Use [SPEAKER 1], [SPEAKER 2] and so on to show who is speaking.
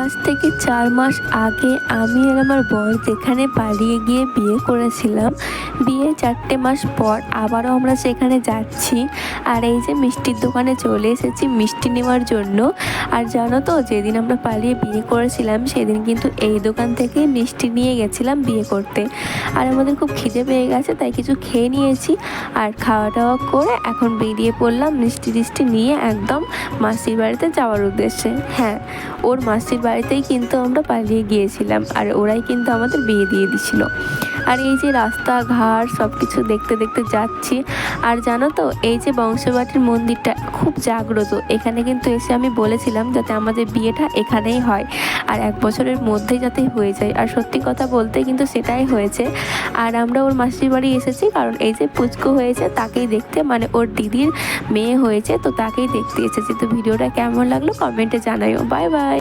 [SPEAKER 1] আজ থেকে চার মাস আগে আমি আর আমার বর যেখানে পালিয়ে গিয়ে বিয়ে করেছিলাম, বিয়ে চারটে মাস পর আবারও আমরা সেখানে যাচ্ছি। আর এই যে মিষ্টির দোকানে চলে এসেছি মিষ্টি নেওয়ার জন্য। আর জানো তো, যেদিন আমরা পালিয়ে বিয়ে করেছিলাম, সেদিন কিন্তু এই দোকান থেকে মিষ্টি নিয়ে গেছিলাম বিয়ে করতে। আর আমাদের খুব খিদে পেয়ে গেছে, তাই কিছু খেয়ে নিয়েছি। আর খাওয়া দাওয়া করে এখন বেরিয়ে পড়লাম মিষ্টি টিষ্টি নিয়ে একদম মাসির বাড়িতে যাওয়ার উদ্দেশ্যে। হ্যাঁ ওর মাসির বাড়িতেই কিন্তু আমরা পালিয়ে গিয়েছিলাম আর ওরাই কিন্তু আমাদের বিয়ে দিয়ে দিছিল। আর এই যে রাস্তাঘাট সব কিছু দেখতে দেখতে যাচ্ছি। আর জানো তো, এই যে বংশবাটির মন্দিরটা খুব জাগ্রত। এখানে কিন্তু এসে আমি বলেছিলাম যাতে আমাদের বিয়েটা এখানেই হয় আর এক বছরের মধ্যেই যাতে হয়ে যায়। আর সত্যি কথা বলতে কিন্তু সেটাই হয়েছে। আর আমরা ওর মাসির বাড়ি এসেছি কারণ এই যে পুচকু হয়েছে তাকেই দেখতে মানে ওর দিদির মেয়ে হয়েছে তো তাকেই দেখতে এসেছি। তো ভিডিওটা কেমন লাগল কমেন্টে জানাইও বাই বাই।